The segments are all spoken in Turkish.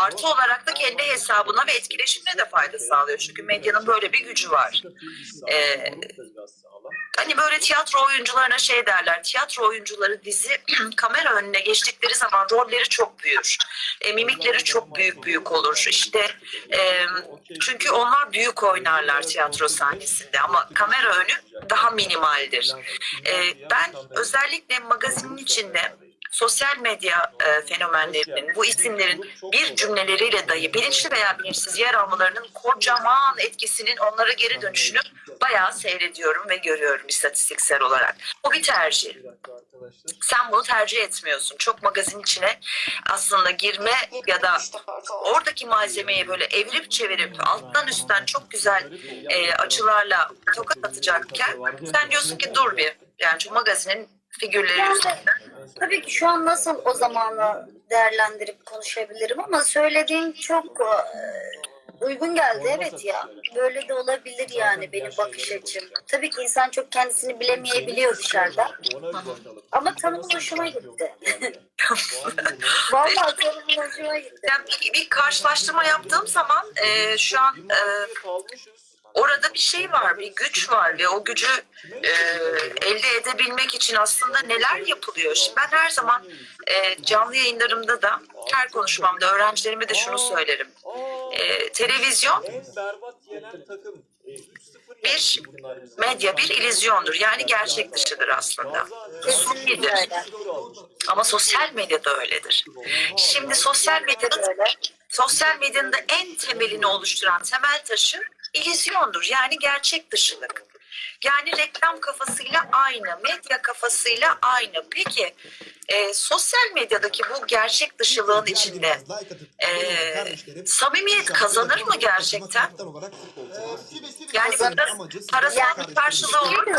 artı olarak da kendi hesabına ve etkileşimine de fayda sağlıyor. Çünkü medyanın böyle bir gücü var. Ee, Hani böyle tiyatro oyuncularına şey derler. Tiyatro oyuncuları dizi kamera önüne geçtikleri zaman rolleri çok büyür. E, mimikleri çok büyük büyük olur. İşte e, çünkü onlar büyük oynarlar tiyatro sahnesinde ama kamera önü daha minimaldir. E, ben özellikle magazinin içinde sosyal medya e, fenomenlerinin, bu isimlerin bir cümleleriyle dahi bilinçli veya bilinçsiz yer almalarının kocaman etkisinin onlara geri dönüşünü bayağı seyrediyorum ve görüyorum istatistiksel olarak. Bu bir tercih. Sen bunu tercih etmiyorsun. Çok magazin içine aslında girme ya da oradaki malzemeyi böyle evirip çevirip alttan üstten çok güzel e, açılarla tokat atacakken sen diyorsun ki dur bir. Yani şu magazinin figürleri Yani- üzerinden. Tabii ki şu an nasıl o zamanı değerlendirip konuşabilirim ama söylediğin çok e, uygun geldi evet ya. Böyle de olabilir yani benim bakış açım. Tabii ki insan çok kendisini bilemeyebiliyor dışarıda. Ama tanımın hoşuma gitti. Vallahi tanımın hoşuma gitti. Yani bir, bir karşılaştırma yaptığım zaman e, şu an e, orada bir şey var, bir güç var ve o gücü e, elde edebilmek için aslında neler yapılıyor? Şimdi ben her zaman e, canlı yayınlarımda da her konuşmamda öğrencilerime de şunu söylerim. E, televizyon bir medya, bir illüzyondur. Yani gerçek dışıdır aslında. Öyle. Ama sosyal medya da öyledir. Şimdi sosyal Öyle. sosyal medyanın da en temelini oluşturan temel taşı illüzyondur. Yani gerçek dışılık. Yani reklam kafasıyla aynı, medya kafasıyla aynı. Peki e, sosyal medyadaki bu gerçek dışılığın içinde e, samimiyet kazanır mı gerçekten? Yani burada parasal karşılığı olur mu?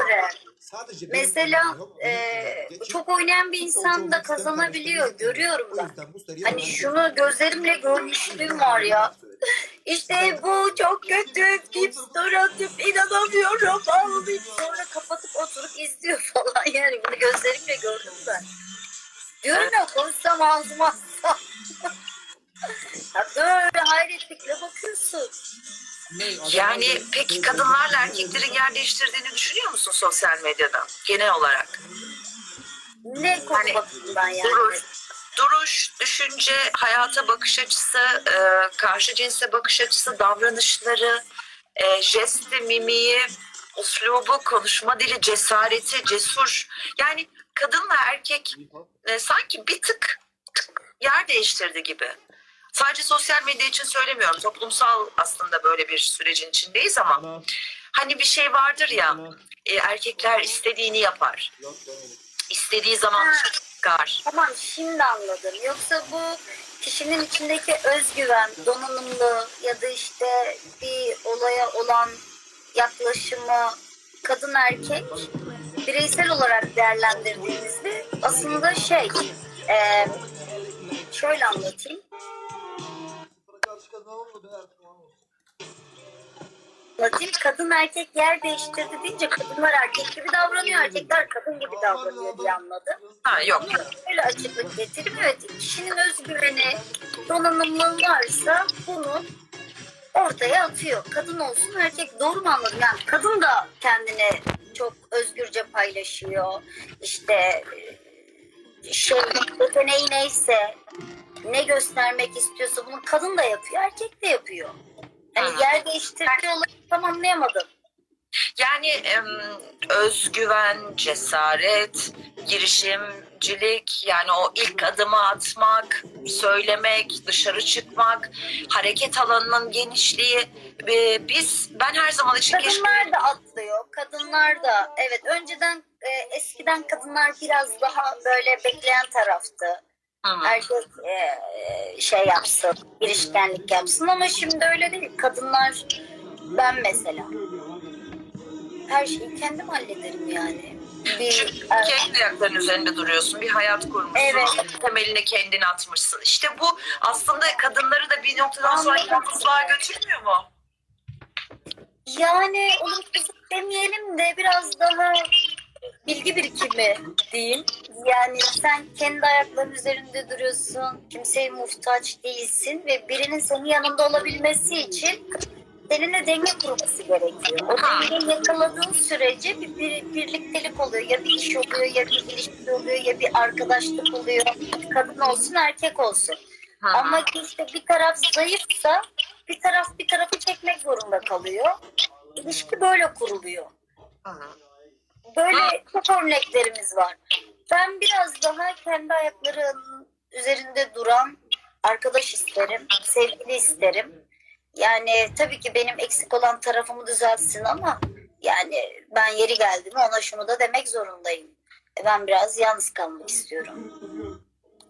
Göre mesela e, çok oynayan bir insan da kazanabiliyor. Görüyorum ben. Hani şunu gözlerimle görmüşlüğüm var ya. İşte bu çok kötü. Tip story atıp inanamıyorum. Abi sonra kapatıp oturup izliyor falan. Yani bunu gözlerimle gördüm ben. Diyorum ya konuşsam ağzıma ya böyle hayretlikle bakıyorsun. Yani peki kadınlarla erkeklerin yer değiştirdiğini düşünüyor musun sosyal medyada genel olarak? Ne konu Hani bakımından yani. Duruş, duruş, düşünce, hayata bakış açısı, e, karşı cinse bakış açısı, davranışları, e, jesti, mimiği, uslubu, konuşma dili, cesareti, cesur. Yani kadınla erkek e, sanki bir tık, tık yer değiştirdi gibi. Sadece sosyal medya için söylemiyorum. Toplumsal aslında böyle bir sürecin içindeyiz ama hani bir şey vardır ya e, erkekler istediğini yapar. İstediği zaman çıkar. Tamam şimdi anladım. Yoksa bu kişinin içindeki özgüven, donanımlı ya da işte bir olaya olan yaklaşımı kadın erkek bireysel olarak değerlendirdiğimizde aslında şey e, şöyle anlatayım. Anlatayım. Kadın erkek yer değiştirdi deyince kadınlar erkek gibi davranıyor, erkekler kadın gibi davranıyor diye anladım. Ha yok. Böyle açıklık getirip evet kişinin özgüveni, donanımlığı varsa bunu ortaya atıyor. Kadın olsun erkek doğru mu anladım? Yani kadın da kendini çok özgürce paylaşıyor. İşte e, şey yeteneği neyse ne göstermek istiyorsa bunu kadın da yapıyor, erkek de yapıyor. Hani Hı. yer değiştirdiği olayı tam anlayamadım. Yani özgüven, cesaret, girişimcilik yani o ilk adımı atmak, söylemek, dışarı çıkmak, hareket alanının genişliği. Ve biz ben her zaman için keşke Kadınlar da atlıyor. Kadınlar da evet önceden e, eskiden kadınlar biraz daha böyle bekleyen taraftı. Hı. Erkek e, e, şey yapsın, girişkenlik yapsın ama şimdi öyle değil. Kadınlar ben mesela her şeyi kendim hallederim yani. Bir, Çünkü kendi ayaklarının üzerinde duruyorsun. Bir hayat kurmuşsun. Evet. Temelini kendin atmışsın. İşte bu aslında kadınları da bir noktadan sonra yalnızlığa götürmüyor mu? yani olumsuzluk demeyelim de biraz daha bilgi birikimi diyeyim. Yani sen kendi ayaklarının üzerinde duruyorsun. Kimseye muhtaç değilsin ve birinin senin yanında olabilmesi için seninle denge kurması gerekiyor. O dengeyi yakaladığın sürece bir, bir birliktelik oluyor. Ya bir iş oluyor, ya bir ilişki oluyor, ya bir arkadaşlık oluyor. Kadın olsun, erkek olsun. Hı. Ama işte bir taraf zayıfsa bir taraf bir tarafı çekmek zorunda kalıyor. İlişki böyle kuruluyor. Hı. Böyle çok örneklerimiz var. Ben biraz daha kendi ayaklarının üzerinde duran arkadaş isterim, sevgili isterim. Yani tabii ki benim eksik olan tarafımı düzeltsin ama yani ben yeri geldi mi ona şunu da demek zorundayım. E, Ben biraz yalnız kalmak istiyorum.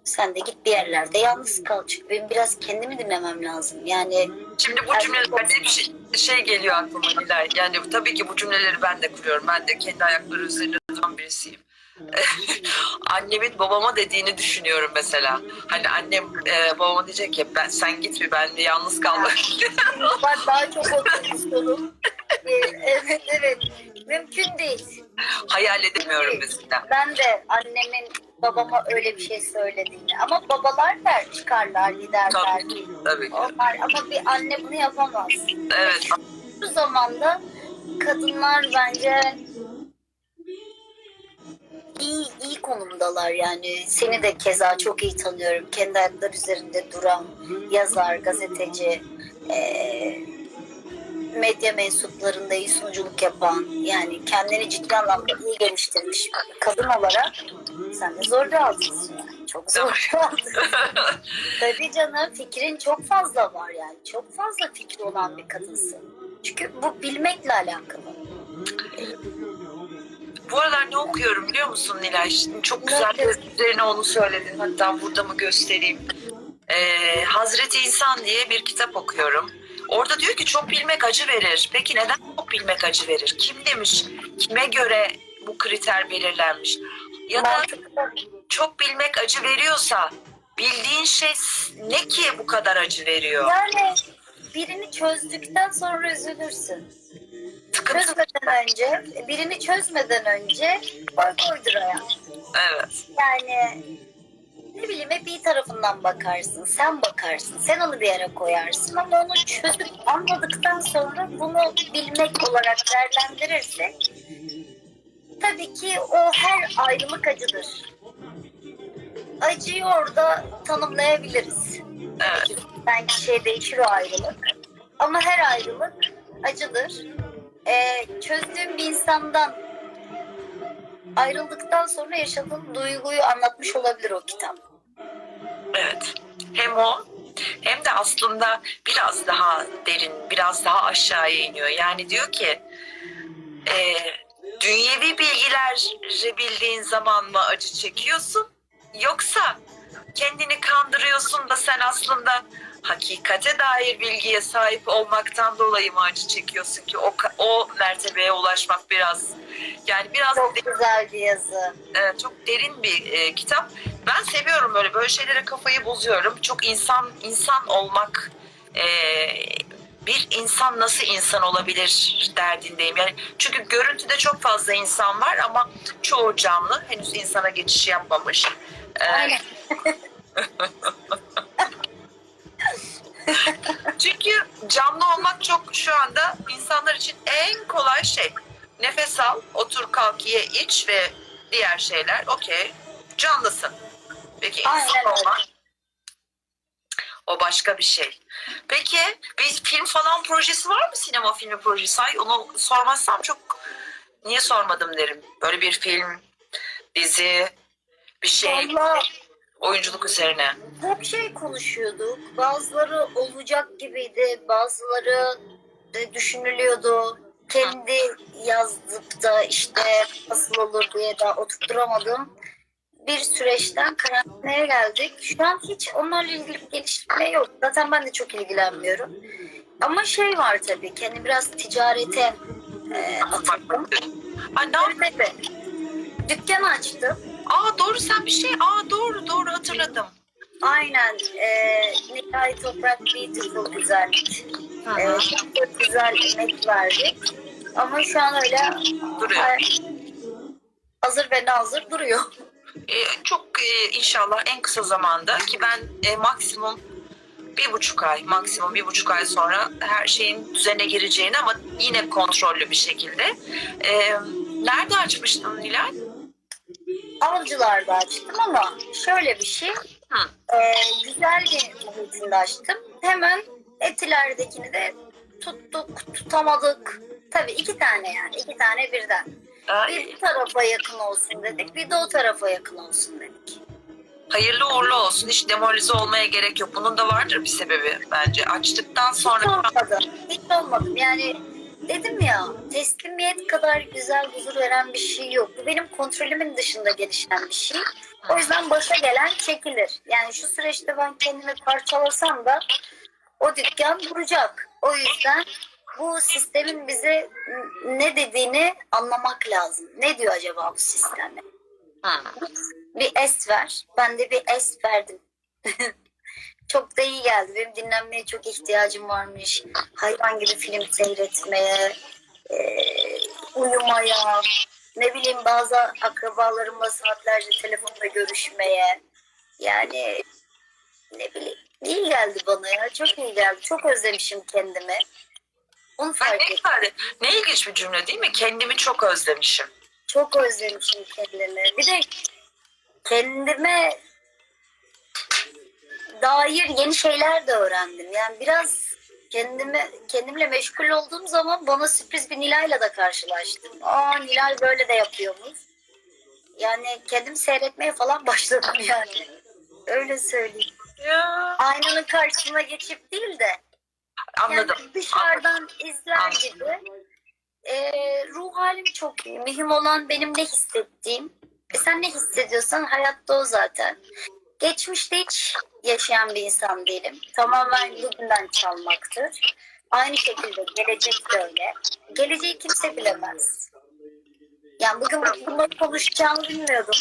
Sen de git bir yerlerde yalnız kal. Çünkü benim biraz kendimi dinlemem lazım. Yani Şimdi bu cümlelerde bir şey, şey geliyor aklıma Nilay. Yani tabii ki bu cümleleri ben de kuruyorum. Ben de kendi ayakları üzerinde duran birisiyim. Annemin babama dediğini düşünüyorum mesela. Hani annem e, babama diyecek ki ben sen git bir ben de yalnız kalmak. ben daha çok istiyorum. Ee, evet evet. Mümkün değil. Hayal edemiyorum mesela. Ben de annemin babama öyle bir şey söylediğini. Ama babalar der çıkarlar giderler. Tabii ki. Tabii ki. Onlar ama bir anne bunu yapamaz. Evet. Şu zamanda kadınlar bence iyi iyi konumdalar yani. Seni de keza çok iyi tanıyorum. Kendi ayakları üzerinde duran yazar, gazeteci, eee, medya mensuplarında iyi sunuculuk yapan yani kendini ciddi anlamda iyi geliştirmiş bir kadın olarak sen de zor bir altısın yani. Çok zor altısın. Tabii canım fikrin çok fazla var yani. Çok fazla fikri olan bir kadınsın. Çünkü bu bilmekle alakalı. Bu aralar ne okuyorum biliyor musun Nilay? Şimdi çok güzel okuyorsun? üzerine onu söyledin. Hatta burada mı göstereyim? Ee, Hazreti İnsan diye bir kitap okuyorum. Orada diyor ki çok bilmek acı verir. Peki neden çok bilmek acı verir? Kim demiş? Kime göre bu kriter belirlenmiş? Ya da çok bilmek acı veriyorsa bildiğin şey ne ki bu kadar acı veriyor? Yani birini çözdükten sonra üzülürsün. Çözmeden önce, birini çözmeden önce koy koydur. Evet. Yani ne bileyim hep bir tarafından bakarsın, sen bakarsın, sen onu bir yere koyarsın ama onu çözüp anladıktan sonra bunu bilmek olarak değerlendirirsek tabii ki o her ayrılık acıdır. Acıyı orada tanımlayabiliriz. Evet. Ben kişiye değişir o ayrılık. Ama her ayrılık acıdır. Ee, çözdüğüm bir insandan ayrıldıktan sonra yaşadığım duyguyu anlatmış olabilir o kitap. Evet. Hem o hem de aslında biraz daha derin, biraz daha aşağıya iniyor. Yani diyor ki e, dünyevi bilgileri bildiğin zaman mı acı çekiyorsun? Yoksa kendini kandırıyorsun da sen aslında hakikate dair bilgiye sahip olmaktan dolayı mı acı çekiyorsun ki o, o mertebeye ulaşmak biraz yani biraz Çok güzel bir yazı. e, çok derin bir e, kitap. Ben seviyorum böyle böyle şeylere kafayı bozuyorum. Çok insan insan olmak e, bir insan nasıl insan olabilir derdindeyim. Yani çünkü görüntüde çok fazla insan var ama çoğu canlı henüz insana geçiş yapmamış. E, Aynen. çünkü canlı olmak çok şu anda insanlar için en kolay şey. Nefes al, otur, kalk, ye, iç ve diğer şeyler. Okey, canlısın. Peki insan Aynen öyle. olmak o başka bir şey. Peki bir film falan projesi var mı sinema filmi projesi? Ay onu sormazsam çok niye sormadım derim. Böyle bir film, dizi, bir şey, Vallahi oyunculuk üzerine. çok şey konuşuyorduk. Bazıları olacak gibiydi, bazıları de düşünülüyordu. Kendi yazdık da işte nasıl olur diye daha oturtturamadım. Bir süreçten karantinaya geldik. Şu an hiç onlarla ilgili bir gelişme yok. Zaten ben de çok ilgilenmiyorum. Ama şey var tabii, kendi biraz ticarete e, atıldım. Ay, ne. Dükkan açtım. Aa doğru sen bir şey. Aa doğru doğru hatırladım. Aynen. E, Nihai Toprak Beautiful güzellik. E, çok güzel emek verdik. Ama şu an öyle Duruyor. hazır ve nazır duruyor. E, çok e, inşallah en kısa zamanda ki ben e, maksimum bir buçuk ay, maksimum bir buçuk ay sonra her şeyin düzene gireceğini ama yine kontrollü bir şekilde. E, nerede açmıştın Nilay? Avcılarda açtım ama şöyle bir şey. Hı. Ee, güzel bir muhitinde açtım. Hemen etilerdekini de tuttuk, tutamadık. Tabii iki tane yani. iki tane birden. Ay, Bir bu tarafa yakın olsun dedik. Bir de o tarafa yakın olsun dedik. hayırlı uğurlu olsun. Hiç demoralize olmaya gerek yok. Bunun da vardır bir sebebi bence. Açtıktan Hiç sonra olmadı. Hiç olmadım. Yani dedim ya teslimiyet kadar güzel huzur veren bir şey yok. Bu benim kontrolümün dışında gelişen bir şey. O yüzden başa gelen çekilir. Yani şu süreçte ben kendimi parçalasam da o dükkan duracak. O yüzden bu sistemin bize ne dediğini anlamak lazım. Ne diyor acaba bu sistem? Hı. Bir es ver. Ben de bir es verdim. çok da iyi geldi. Benim dinlenmeye çok ihtiyacım varmış. Hayvan gibi film seyretmeye, e, uyumaya, ne bileyim bazı akrabalarımla saatlerce telefonla görüşmeye. Yani ne bileyim iyi geldi bana ya. Çok iyi geldi. Çok özlemişim kendimi. Onu fark ne, ettim. ifade, ne ilginç bir cümle değil mi? Kendimi çok özlemişim. Çok özlemişim kendimi. Bir de kendime dair yeni şeyler de öğrendim. Yani biraz kendime kendimle meşgul olduğum zaman bana sürpriz bir Nilay'la da karşılaştım. Aa Nilay böyle de yapıyormuş. Yani kendim seyretmeye falan başladım yani. Öyle söyleyeyim. Ya. Aynanın karşısına geçip değil de Anladım. yani dışarıdan izler Anladım. gibi. Ee, ruh halim çok iyi. Mühim olan benim ne hissettiğim. E sen ne hissediyorsan hayatta o zaten. Geçmişte hiç yaşayan bir insan değilim. Tamamen bugünden çalmaktır. Aynı şekilde gelecek de öyle. Geleceği kimse bilemez. Yani bugün bu- bunları konuşacağımı bilmiyordum.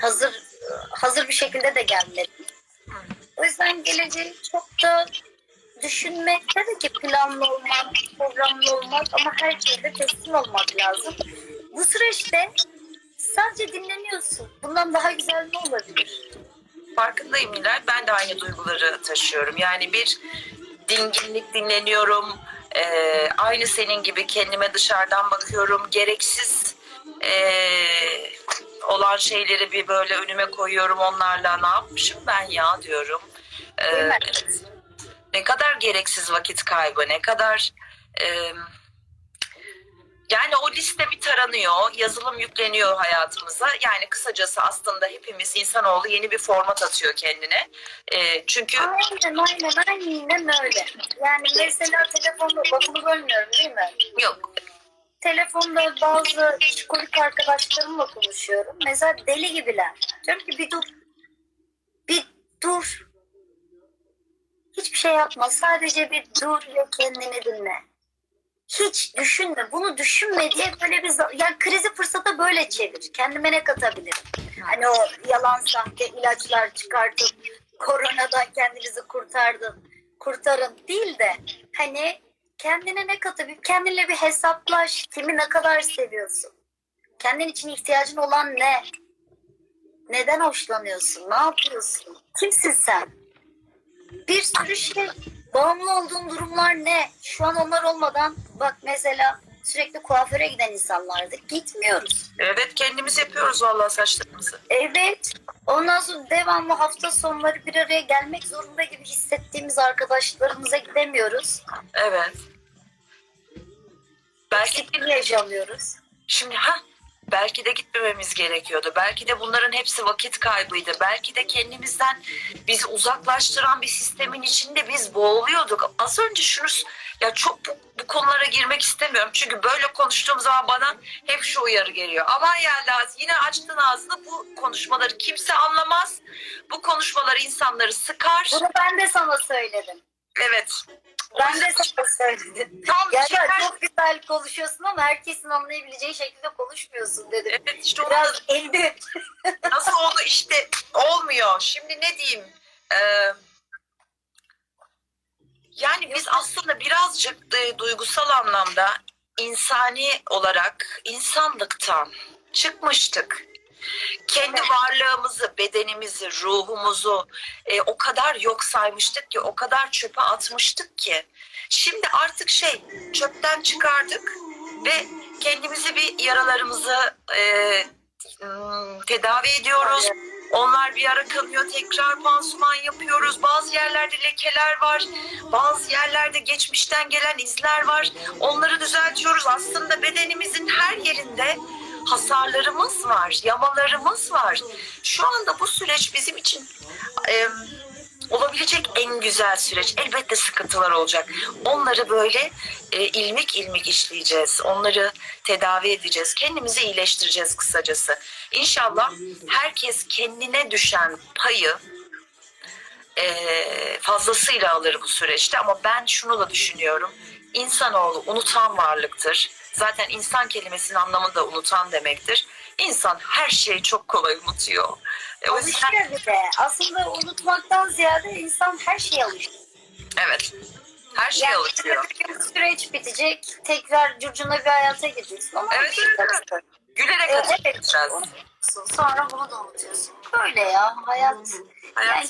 Hazır hazır bir şekilde de gelmedim. O yüzden geleceği çok da düşünmek tabii ki planlı olmak, programlı olmak ama her şeyde teslim olmak lazım. Bu süreçte sadece dinleniyorsun. Bundan daha güzel ne olabilir? Farkındayım Nilay. Ben de aynı duyguları taşıyorum. Yani bir dinginlik dinleniyorum. Ee, aynı senin gibi kendime dışarıdan bakıyorum. Gereksiz ee, olan şeyleri bir böyle önüme koyuyorum. Onlarla ne yapmışım ben ya diyorum. Mi? ne kadar gereksiz vakit kaybı, ne kadar ee, yani o liste bir taranıyor, yazılım yükleniyor hayatımıza. Yani kısacası aslında hepimiz insanoğlu yeni bir format atıyor kendine. Ee, çünkü Aynen aynen aynen öyle. Yani mesela telefonda lafını bölmüyorum değil mi? yok Telefonda bazı psikolojik arkadaşlarımla konuşuyorum. Mesela deli gibiler. Diyorum ki bir dur. Bir dur. Hiçbir şey yapma. Sadece bir dur ve kendini dinle. Hiç düşünme. Bunu düşünme diye böyle bir yani krizi fırsata böyle çevir. Kendime ne katabilirim? Hani o yalan sahte ilaçlar çıkartıp koronadan kendinizi kurtardın. Kurtarın değil de hani kendine ne katabilir? Kendinle bir hesaplaş. Kimi ne kadar seviyorsun? Kendin için ihtiyacın olan ne? Neden hoşlanıyorsun? Ne yapıyorsun? Kimsin sen? Bir sürü şey. Bağımlı olduğun durumlar ne? Şu an onlar olmadan bak mesela sürekli kuaföre giden insanlardık. Gitmiyoruz. evet kendimiz yapıyoruz vallahi saçlarımızı. Evet. Ondan sonra devamlı hafta sonları bir araya gelmek zorunda gibi hissettiğimiz arkadaşlarımıza gidemiyoruz. Evet. Belki Eksiklik yaşamıyoruz. Şimdi ha belki de gitmememiz gerekiyordu. Belki de bunların hepsi vakit kaybıydı. Belki de kendimizden bizi uzaklaştıran bir sistemin içinde biz boğuluyorduk. Az önce şunu ya çok bu, bu konulara girmek istemiyorum. Çünkü böyle konuştuğum zaman bana hep şu uyarı geliyor. Aman ya Laz yine açtın ağzını bu konuşmaları kimse anlamaz. Bu konuşmalar insanları sıkar. Bunu ben de sana söyledim. Evet. Ben de sana söyledim. Tam Ya da çok güzel konuşuyorsun ama herkesin anlayabileceği şekilde konuşmuyorsun dedim. Evet işte onu Biraz elde. Nasıl oldu işte olmuyor. Şimdi ne diyeyim? Ee, yani biz aslında birazcık e, duygusal anlamda insani olarak insanlıktan çıkmıştık. Kendi varlığımızı, bedenimizi, ruhumuzu e, o kadar yok saymıştık ki, o kadar çöpe atmıştık ki. Şimdi artık şey, çöpten çıkardık ve kendimizi bir yaralarımızı e, ım, tedavi ediyoruz. Onlar bir ara kanıyor, tekrar pansuman yapıyoruz. Bazı yerlerde lekeler var, bazı yerlerde geçmişten gelen izler var. Onları düzeltiyoruz. Aslında bedenimizin her yerinde hasarlarımız var, yamalarımız var. Şu anda bu süreç bizim için e, olabilecek en güzel süreç. Elbette sıkıntılar olacak. Onları böyle e, ilmik ilmik işleyeceğiz. Onları tedavi edeceğiz. Kendimizi iyileştireceğiz kısacası. İnşallah herkes kendine düşen payı e, fazlasıyla alır bu süreçte. Ama ben şunu da düşünüyorum. İnsanoğlu unutan varlıktır. Zaten insan kelimesinin anlamı da unutan demektir. İnsan her şeyi çok kolay unutuyor. E, o yüzden Alışıyor bir de. Aslında unutmaktan ziyade insan her şeye alışıyor. evet. Her şeyi Yani alışıyor. süreç bitecek. Tekrar curcuna bir hayata gireceksin. Ama Evet, şey evet. Gülerek Evet, unutuyorsun. Sonra bunu da unutuyorsun. Böyle ya hayat. Hayat Yani